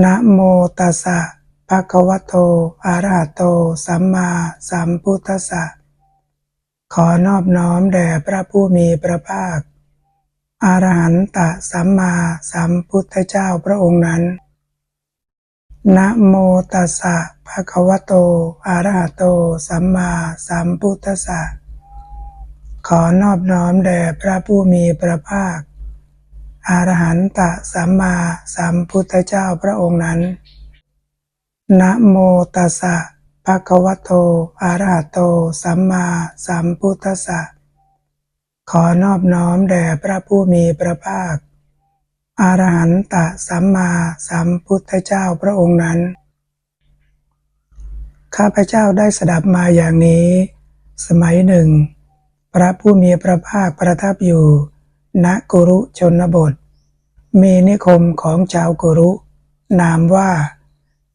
นะโมตัสสะภะคะวะโต อะระหะโต สัมมาสัมพุทธัสสะ ขอนอบน้อมแด่พระผู้มีพระภาค อรหันตสัมมาสัมพุทธเจ้าพระองค์นั้น นะโมตัสสะภะคะวะโต อะระหะโต สัมมาสัมพุทธัสสะ ขอนอบน้อมแด่พระผู้มีพระภาค อรหันตสัมมาสัมพุทธเจ้าพระองค์นั้น นะโมตัสสะภะคะวะโตอะระหะโต สัมมาสัมพุทธัสสะ ขอนอบน้อมแด่พระผู้มีพระภาคอรหันตสัมมาสัมพุทธเจ้าพระองค์นั้น ข้าพเจ้าได้สดับมาอย่างนี้ สมัยหนึ่ง พระผู้มีพระภาคประทับอยู่ ณกุรุชนบท มีนิคมของชาวกุรุ นามว่า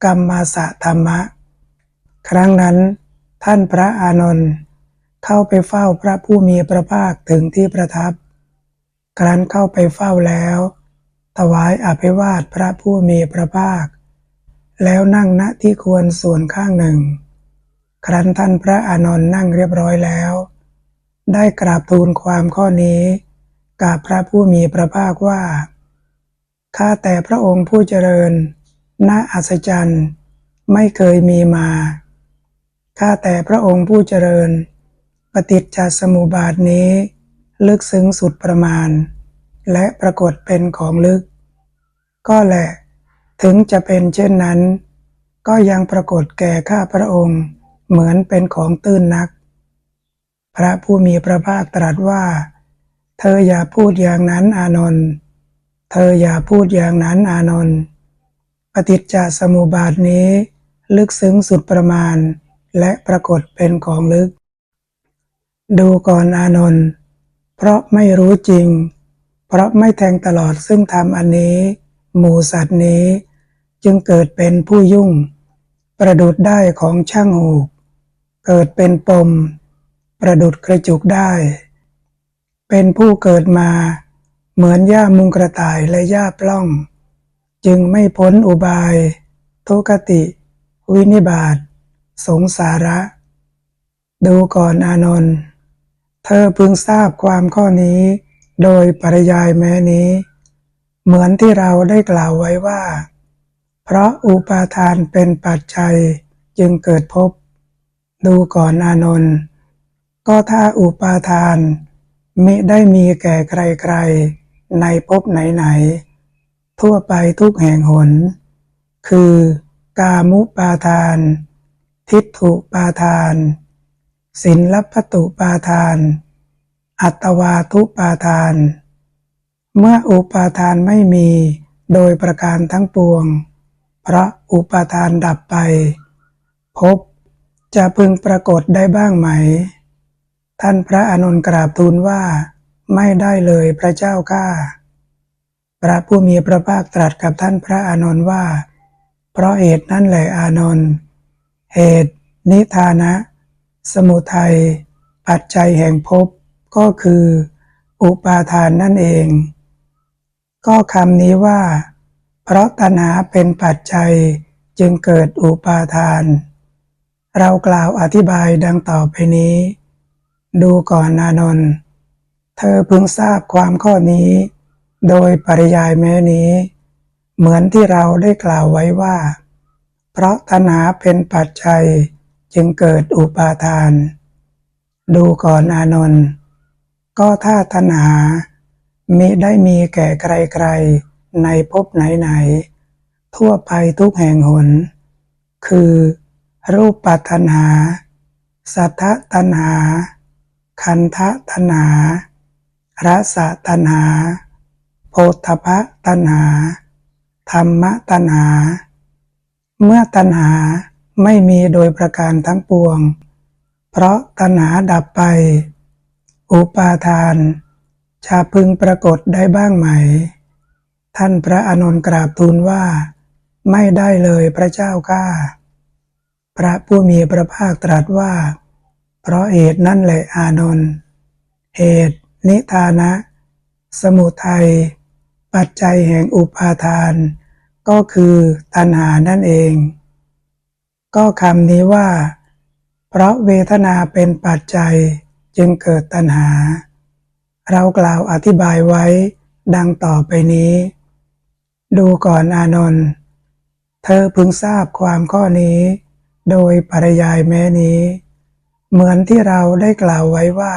กัมมาสะธรรมะ ครั้งนั้นท่านพระอานนท์เข้าไปเฝ้าพระผู้มีพระภาคถึงที่ประทับ ครั้นเข้าไปเฝ้าแล้ว ถวายอภิวาทพระผู้มีพระภาค แล้วนั่งณที่ควรส่วนข้างหนึ่ง ครั้นท่านพระอานนท์นั่งเรียบร้อยแล้ว ได้กราบทูลความข้อนี้ กับพระผู้มีพระภาคว่า ข้าแต่พระองค์ผู้เจริญ น่าอัศจรรย์ไม่เคยมีมา ข้าแต่พระองค์ผู้เจริญ ปฏิจจสมุปบาทนี้ ลึกซึ้งสุดประมาณ และปรากฏเป็นของลึก ก็แหละ ถึงจะเป็นเช่นนั้น ก็ยังปรากฏแก่ข้าพระองค์เหมือนเป็นของตื้นนัก พระผู้มีพระภาคตรัสว่า เธออย่าพูดอย่างนั้นอานนท์เธออย่าพูดอย่างนั้นอานนท์ปฏิจจสมุปบาทนี้ ลึกซึ้งสุดประมาณ และปรากฏเป็นของลึก ดูก่อนอานนท์เพราะไม่รู้จริง เพราะไม่แทงตลอดซึ่งธรรมอันนี้ หมู่สัตว์นี้ จึงเกิดเป็นผู้ยุ่ง ประดุดได้ของช่างหูก เกิดเป็นปม ประดุดกระจุกได้ เป็นผู้เกิดมา เหมือนหญ้ามุงกระต่ายและหญ้าปล้อง จึงไม่พ้นอุบาย ทุกติ วินิบาตสงสาระ ดูก่อนอานนท์เธอพึงทราบความข้อนี้ โดยปริยายแม้นี้ เหมือนที่เราได้กล่าวไว้ว่า เพราะอุปาทานเป็นปัจจัยจึงเกิดภพดูก่อนอานนท์ก็ถ้าอุปาทาน มิได้มีแก่ใครๆ ในภพไหนๆ ทั่วไปทุกแห่งหน คือกามุปาทาน ทิฏฐุปาทาน สินลพตุปาทาน อัตวาทุปาทาน เมื่ออุปาทานไม่มีโดยประการทั้งปวง เพราะอุปาทานดับไป พบจะพึงปรากฏได้บ้างไหม ท่านพระอานนท์กราบทูลว่า ไม่ได้เลยพระเจ้าข้าพระผู้มีพระภาคตรัสกับท่านพระอานนท์ว่า เพราะเหตุนั่นแหละอานนท์เหตุ นิทานะ สมุทัยปัจจัยแห่งภพก็คือ อุปาทานนั่นเอง ก็คำนี้ว่า เพราะตัณหาเป็นปัจจัยจึงเกิดอุปาทาน เรากล่าวอธิบายดังต่อไปนี้ ดูก่อนนานนท์เธอพึงทราบความข้อนี้ โดยปริยายแม้นี้ เหมือนที่เราได้กล่าวไว้ว่า เพราะตัณหาเป็นปัจจัยจึงเกิดอุปาทาน ดูก่อนอานนท์ก็ถ้าตัณหามิได้มีแก่ใครๆ ในภพไหนๆ ทั่วไปทุกแห่งหน คือ รูปปัตัณหา สัทธตัณหา คันธตัณหา รสตัณหา โพธพะตัณหา ธรรมตัณหา เมื่อตัณหาไม่มีโดยประการทั้งปวง เพราะตัณหาดับไป อุปาทานจะพึงปรากฏได้บ้างไหม ท่านพระอานนท์กราบทูลว่า ไม่ได้เลยพระเจ้าข้า พระผู้มีพระภาคตรัสว่า เพราะเหตุนั่นแหละอานนท์เหตุ นิทานะ สมุทัย ปัจจัยแห่งอุปาทาน ก็คือตัณหานั่นเอง ก็คำนี้ว่า เพราะเวทนาเป็นปัจจัยจึงเกิดตัณหา เรากล่าวอธิบายไว้ดังต่อไปนี้ ดูก่อนอานนท์เธอพึงทราบความข้อนี้ โดยปริยายแม้นี้ เหมือนที่เราได้กล่าวไว้ว่า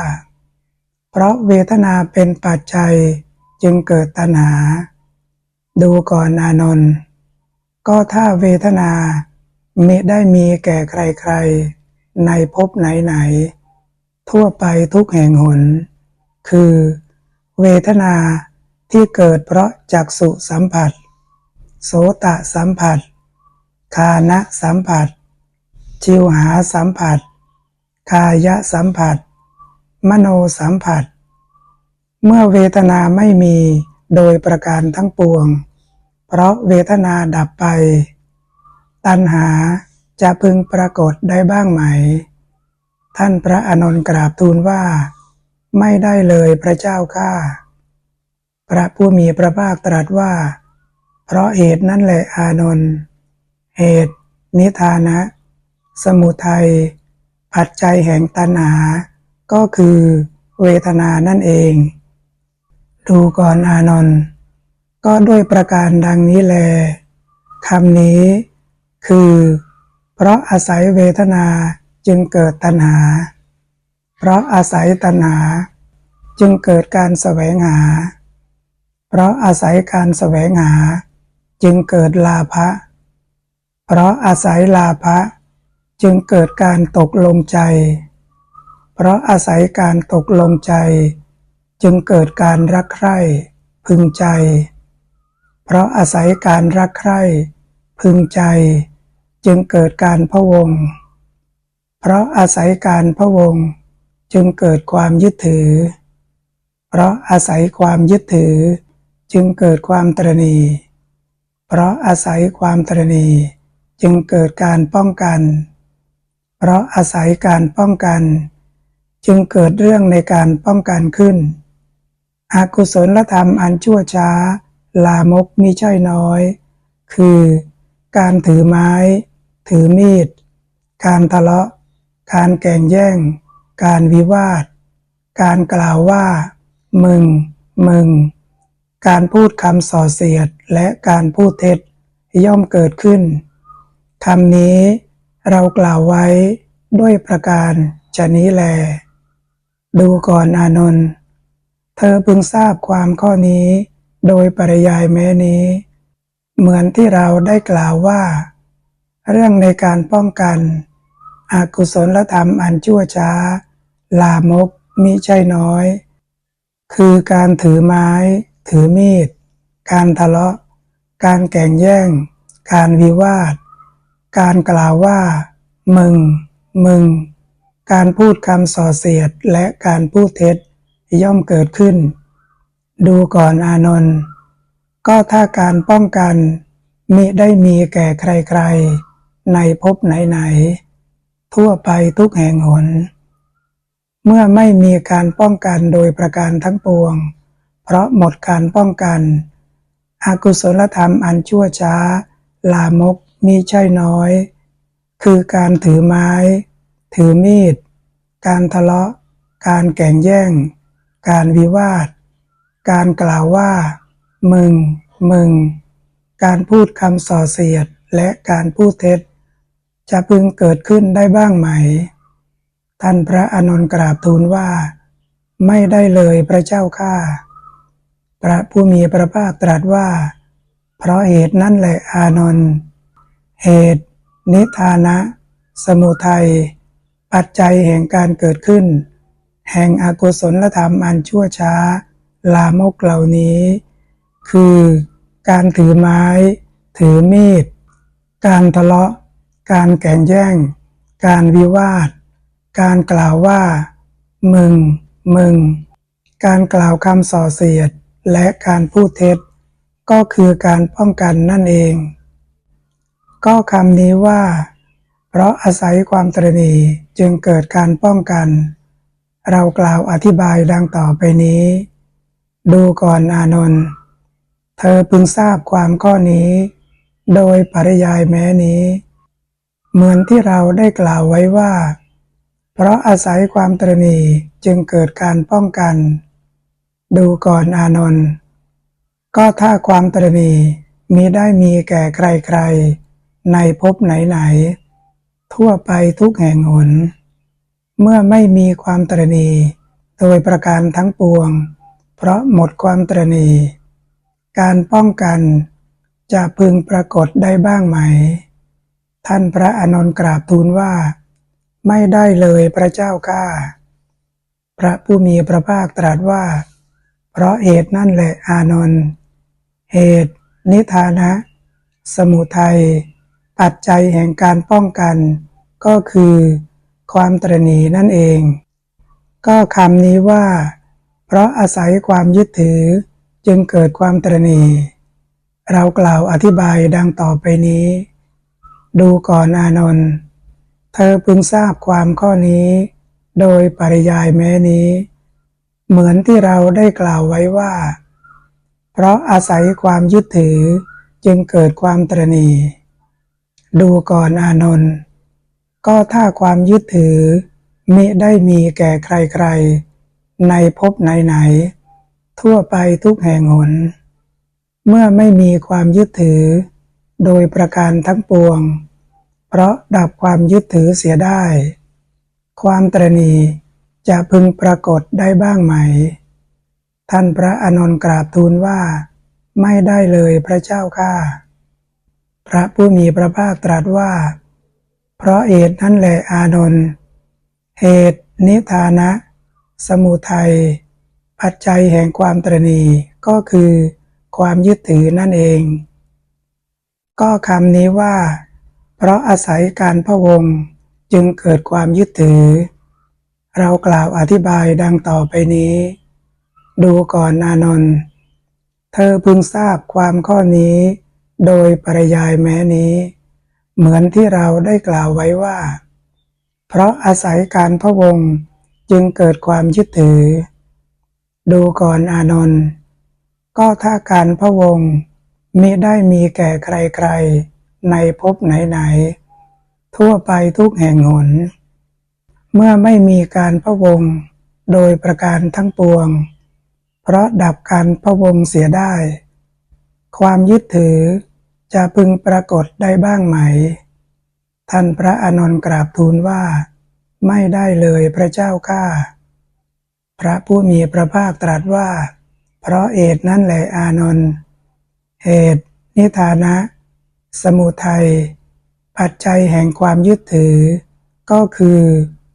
เพราะเวทนาเป็นปัจจัยจึงเกิดตัณหา ดูก่อนอานนท์ก็ถ้าเวทนามิได้มีแก่ใครๆ ในภพไหนๆ ทั่วไปทุกแห่งหน คือ เวทนาที่เกิดเพราะจักสุสัมผัส โสตะสัมผัส คานะสัมผัส ชิวหาสัมผัส กายสัมผัส มโนสัมผัส เมื่อเวทนาไม่มีโดยประการทั้งปวง เพราะเวทนาดับไป ตัณหาจะพึงปรากฏได้บ้างไหม ท่านพระอานนท์กราบทูลว่า ไม่ได้เลยพระเจ้าข้าพระผู้มีพระภาคตรัสว่า เพราะเหตุนั่นแหละอานนท์เหตุ นิทานะ สมุทัย ปัจจัยแห่งตัณหา ก็คือเวทนานั่นเอง ดูก่อนอานนท์ก็ด้วยประการดังนี้แลคำนี้ คือ เพราะอาศัยเวทนาจึงเกิดตัณหา เพราะอาศัยตัณหา จึงเกิดการแสวงหา เพราะอาศัยการแสวงหา จึงเกิดลาภะเพราะอาศัยลาภะ จึงเกิดการตกลงใจ เพราะอาศัยการตกลงใจ จึงเกิดการรักใคร่พึงใจ เพราะอาศัยการรักใคร่พึงใจ จึงเกิดการพะวง เพราะอาศัยการพะวง จึงเกิดความยึดถือ เพราะอาศัยความยึดถือ จึงเกิดความตรณี เพราะอาศัยความตรณี จึงเกิดการป้องกัน เพราะอาศัยการป้องกัน จึงเกิดเรื่องในการป้องกันขึ้นอกุศลธรรมอันชั่วช้า ลามกมิใช่น้อย คือการถือไม้ ถือมีด การทะเลาะ การแก่งแย่ง การวิวาท การกล่าวว่า มึง มึง การพูดคำส่อเสียดและการพูดเท็จย่อมเกิดขึ้นคำนี้ เรากล่าวไว้ด้วยประการชนี้แล ดูก่อนอานนท์เธอพึงทราบความข้อนี้ โดยปริยายแม้นี้ เหมือนที่เราได้กล่าวว่า เรื่องในการป้องกันอกุศลธรรมอันชั่วช้า ลามกมิใช่น้อย คือการถือไม้ ถือมีด การทะเลาะ การแก่งแย่ง การวิวาท การกล่าวว่า มึง มึง การพูดคำส่อเสียดและการพูดเท็จย่อมเกิดขึ้น ดูก่อนอานนท์ก็ถ้าการป้องกันมิได้มีแก่ใครๆ ในภพไหนๆ ทั่วไปทุกแห่งหน เมื่อไม่มีการป้องกันโดยประการทั้งปวง เพราะหมดการป้องกัน อากุศลธรรมอันชั่วช้า ลามก มีใช่น้อย คือการถือไม้ ถือมีด การทะเลาะ การแก่งแย่ง การวิวาท การกล่าวว่า มึง มึง การพูดคำส่อเสียดและการพูดเท็จ จะพึงเกิดขึ้นได้บ้างไหม ท่านพระอานนท์กราบทูลว่า ไม่ได้เลยพระเจ้าข้าพระผู้มีพระภาคตรัสว่า เพราะเหตุนั่นแหละอานนท์ เหตุ นิทานะ สมุทัย ปัจจัยแห่งการเกิดขึ้น แห่งอกุศลธรรมอันชั่วช้า ลามกเหล่านี้ คือการถือไม้ ถือมีด การทะเลาะ การแก่งแย่ง การวิวาท การกล่าวว่า มึง มึง การกล่าวคำส่อเสียด และการพูดเท็จ ก็คือการป้องกันนั่นเอง ก็คำนี้ว่า เพราะอาศัยความตรณีจึงเกิดการป้องกัน เรากล่าวอธิบายดังต่อไปนี้ ดูก่อนอานนท์เธอพึงทราบความข้อนี้ โดยปริยายแม้นี้ เหมือนที่เราได้กล่าวไว้ว่า เพราะอาศัยความตรณีจึงเกิดการป้องกัน ดูก่อนอานนท์ก็ถ้าความตรณีมีได้มีแก่ใครๆ ในภพไหนๆทั่วไปทุกแห่งหน เมื่อไม่มีความตรณีโดยประการทั้งปวง เพราะหมดความตรณี การป้องกันจะพึงปรากฏได้บ้างไหม ท่านพระอนนท์กราบทูลว่า ไม่ได้เลยพระเจ้าข้าพระผู้มีพระภาคตรัสว่า เพราะเหตุนั่นแหละอานนท์เหตุ นิทานะ สมุทัย ปัจจัยแห่งการป้องกัน ก็คือ ความตรณีนั่นเอง ก็คำนี้ว่า เพราะอาศัยความยึดถือจึงเกิดความตรณีเรากล่าวอธิบายดังต่อไปนี้ ดูก่อนอานนท์เธอพึงทราบความข้อนี้ โดยปริยายแม้นี้ เหมือนที่เราได้กล่าวไว้ว่า เพราะอาศัยความยึดถือจึงเกิดความตรณี ดูก่อนอานนท์ก็ถ้าความยึดถือมิได้มีแก่ใครๆ ในภพไหนๆ ทั่วไปทุกแห่งหน เมื่อไม่มีความยึดถือ โดยประการทั้งปวง เพราะดับความยึดถือเสียได้ ความตรณีจะพึงปรากฏได้บ้างไหม ท่านพระอานนท์กราบทูลว่า ไม่ได้เลยพระเจ้าข้า พระผู้มีพระภาคตรัสว่า เพราะเหตุนั่นแหละอานนท์เหตุนิทานะ สมุทัยปัจจัยแห่งความตรณีก็คือความยึดถือนั่นเอง ก็คำนี้ว่า เพราะอาศัยการพะวงจึงเกิดความยึดถือ เรากล่าวอธิบายดังต่อไปนี้ ดูก่อนอานนท์เธอพึงทราบความข้อนี้ โดยปริยายแม้นี้ เหมือนที่เราได้กล่าวไว้ว่า เพราะอาศัยการพะวงจึงเกิดความยึดถือ ดูก่อนอานนท์ก็ถ้าการพะวงมิได้มีแก่ใครๆ ในภพไหนๆ ทั่วไปทุกแห่งหน เมื่อไม่มีการพะวงโดยประการทั้งปวง เพราะดับการพะวงเสียได้ ความยึดถือ จะพึงปรากฏได้บ้างไหม ท่านพระอานนท์กราบทูลว่า ไม่ได้เลยพระเจ้าข้าพระผู้มีพระภาคตรัสว่า เพราะเหตุนั่นแหละอานนท์เหตุนิทานะ สมุทัยปัจจัยแห่งความยึดถือ ก็คือ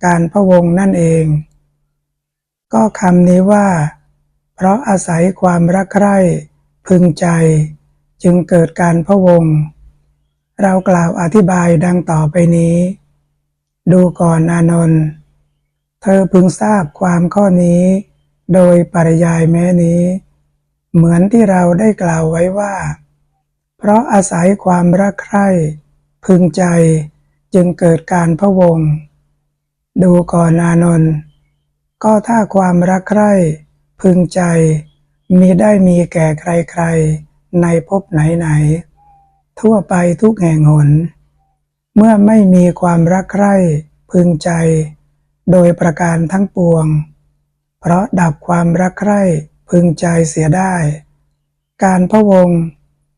การพะวงนั่นเอง ก็คำนี้ว่า เพราะอาศัยความรักใคร่พึงใจ จึงเกิดการพะวง เรากล่าวอธิบายดังต่อไปนี้ ดูก่อนอานนท์เธอพึงทราบความข้อนี้ โดยปริยายแม้นี้ เหมือนที่เราได้กล่าวไว้ว่า เพราะอาศัยความรักใคร่ พึงใจจึงเกิดการพะวง ดูก่อนอานนท์ก็ถ้าความรักใคร่ พึงใจมีได้มีแก่ใครๆ ในภพไหนๆทั่วไปทุกแห่งหน เมื่อไม่มีความรักใคร่พึงใจ โดยประการทั้งปวง เพราะดับความรักใคร่พึงใจเสียได้ การพระวง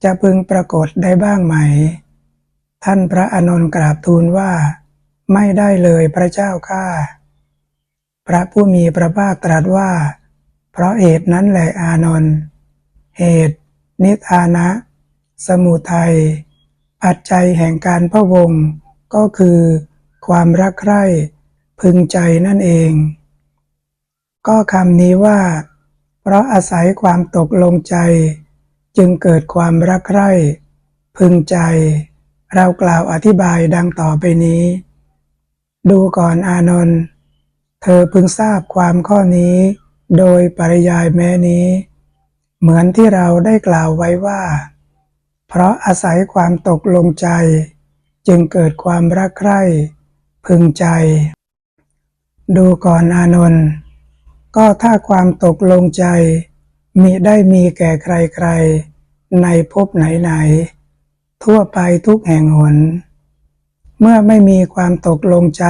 จะพึงปรากฏได้บ้างไหม ท่านพระอนนท์กราบทูลว่า ไม่ได้เลยพระเจ้าข้าพระผู้มีพระภาคตรัสว่า เพราะเหตุนั้นแหละอานนท์เหตุ นิทานะ สมุทัยปัจจัยแห่งการพะวง ก็คือ ความรักใคร่พึงใจนั่นเอง ก็คำนี้ว่า เพราะอาศัยความตกลงใจ จึงเกิดความรักใคร่พึงใจ เรากล่าวอธิบายดังต่อไปนี้ ดูก่อนอานนท์เธอพึงทราบความข้อนี้ โดยปริยายแม้นี้ เหมือนที่เราได้กล่าวไว้ว่า เพราะอาศัยความตกลงใจ จึงเกิดความรักใคร่พึงใจ ดูก่อนอานนท์ก็ถ้าความตกลงใจ มิได้มีแก่ใครๆ ในภพไหนๆ ทั่วไปทุกแห่งหน เมื่อไม่มีความตกลงใจ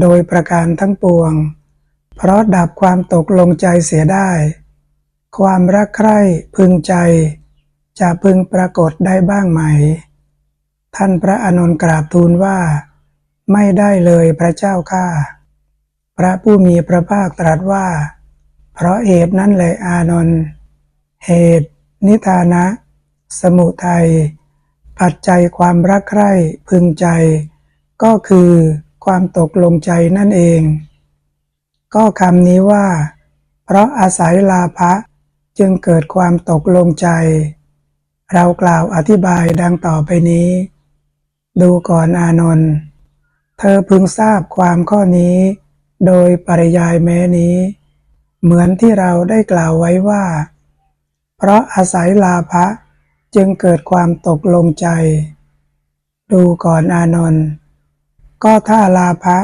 โดยประการทั้งปวง เพราะดับความตกลงใจเสียได้ ความรักใคร่พึงใจ จะพึงปรากฏได้บ้างไหม ท่านพระอานนท์กราบทูลว่า ไม่ได้เลยพระเจ้าข้าพระผู้มีพระภาคตรัสว่า เพราะเหตุนั้นแหละอานนท์เหตุ นิทานะ สมุทัยปัจจัยความรักใคร่พึงใจ ก็คือความตกลงใจนั่นเอง ก็คำนี้ว่า เพราะอาศัยลาภะ จึงเกิดความตกลงใจ เรากล่าวอธิบายดังต่อไปนี้ ดูก่อนอานนท์เธอพึงทราบความข้อนี้ โดยปริยายแม้นี้ เหมือนที่เราได้กล่าวไว้ว่า เพราะอาศัยลาภะจึงเกิดความตกลงใจ ดูก่อนอานนท์ก็ถ้าลาภะ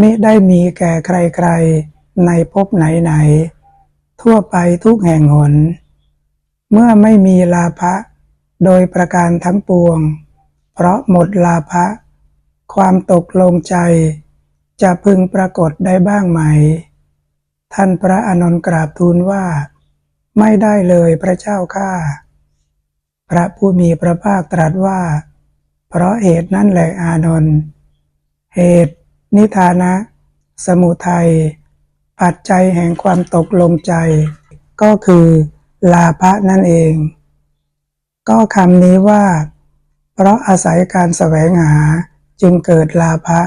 มิได้มีแก่ใครๆในภพไหนๆ ทั่วไปทุกแห่งหน เมื่อไม่มีลาภะโดยประการทั้งปวง เพราะหมดลาภะความตกลงใจ จะพึงปรากฏได้บ้างไหม ท่านพระอนนท์กราบทูลว่า ไม่ได้เลยพระเจ้าข้าพระผู้มีพระภาคตรัสว่า เพราะเหตุนั่นแหละอานนท์เหตุ นิทานะ สมุทัย ปัจจัยแห่งความตกลงใจ ก็คือลาภะนั่นเอง ก็คำนี้ว่า เพราะอาศัยการแสวงหาจึงเกิดลาภะ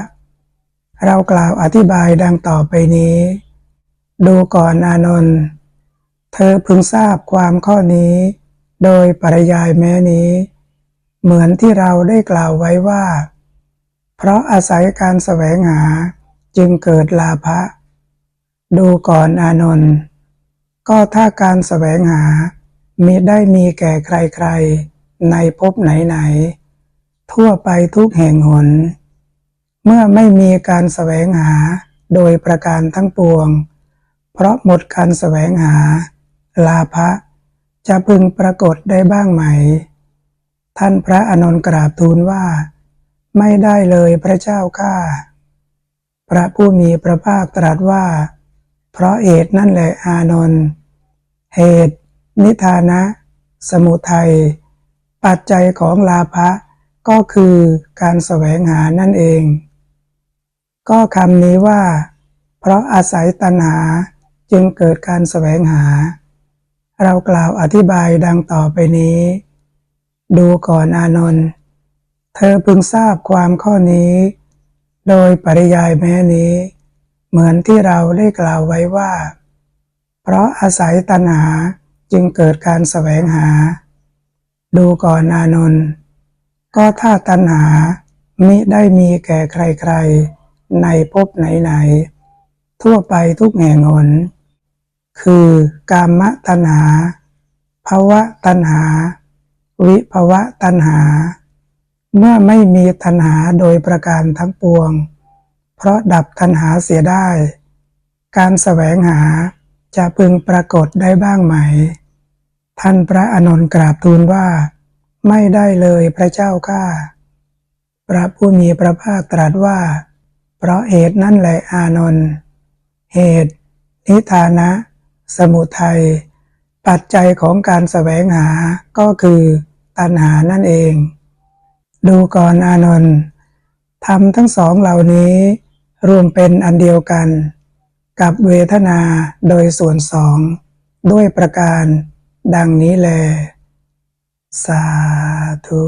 เรากล่าวอธิบายดังต่อไปนี้ ดูก่อนอานนท์เธอพึงทราบความข้อนี้ โดยปริยายแม้นี้ เหมือนที่เราได้กล่าวไว้ว่า เพราะอาศัยการแสวงหาจึงเกิดลาภะ ดูก่อนอานนท์ก็ถ้าการแสวงหามิได้มีแก่ใครๆ ในภพไหนๆ ทั่วไปทุกแห่งหน เมื่อไม่มีการแสวงหาโดยประการทั้งปวง เพราะหมดการแสวงหา ลาภะจะพึงปรากฏได้บ้างไหม ท่านพระอนนท์กราบทูลว่า ไม่ได้เลยพระเจ้าข้าพระผู้มีพระภาคตรัสว่า พราะเหตุนั่นแหละอานนท์เหตุ นิทานะ สมุทัย ปัจจัยของลาภะก็คือการแสวงหานั่นเอง ก็คำนี้ว่า เพราะอาศัยตัณหาจึงเกิดการแสวงหา เรากล่าวอธิบายดังต่อไปนี้ ดูก่อนอานนท์เธอพึงทราบความข้อนี้ โดยปริยายแม้นี้ เหมือนที่เราได้กล่าวไว้ว่า เพราะอาศัยตัณหาจึงเกิดการแสวงหา ดูก่อนอานนท์ก็ถ้าตัณหามิได้มีแก่ใครๆ ในภพไหนๆ ทั่วไปทุกแห่งหน คือกามตัณหาภาวะตัณหา วิภาวะตัณหา เมื่อไม่มีตัณหาโดยประการทั้งปวง เพราะดับตัณหาเสียได้ การแสวงหาจะพึงปรากฏได้บ้างไหม ท่านพระอนนท์กราบทูลว่า ไม่ได้เลยพระเจ้าข้าพระผู้มีพระภาคตรัสว่า เพราะเหตุนั่นแหละอานนท์เหตุ นิทานะ สมุทัยปัจจัยของการแสวงหาก็คือตัณหานั่นเอง ดูก่อนอานนท์ทำทั้งสองเหล่านี้ รวมเป็นอันเดียวกัน กับเวทนาโดยส่วนสอง ด้วยประการ ดังนี้แล สาธุ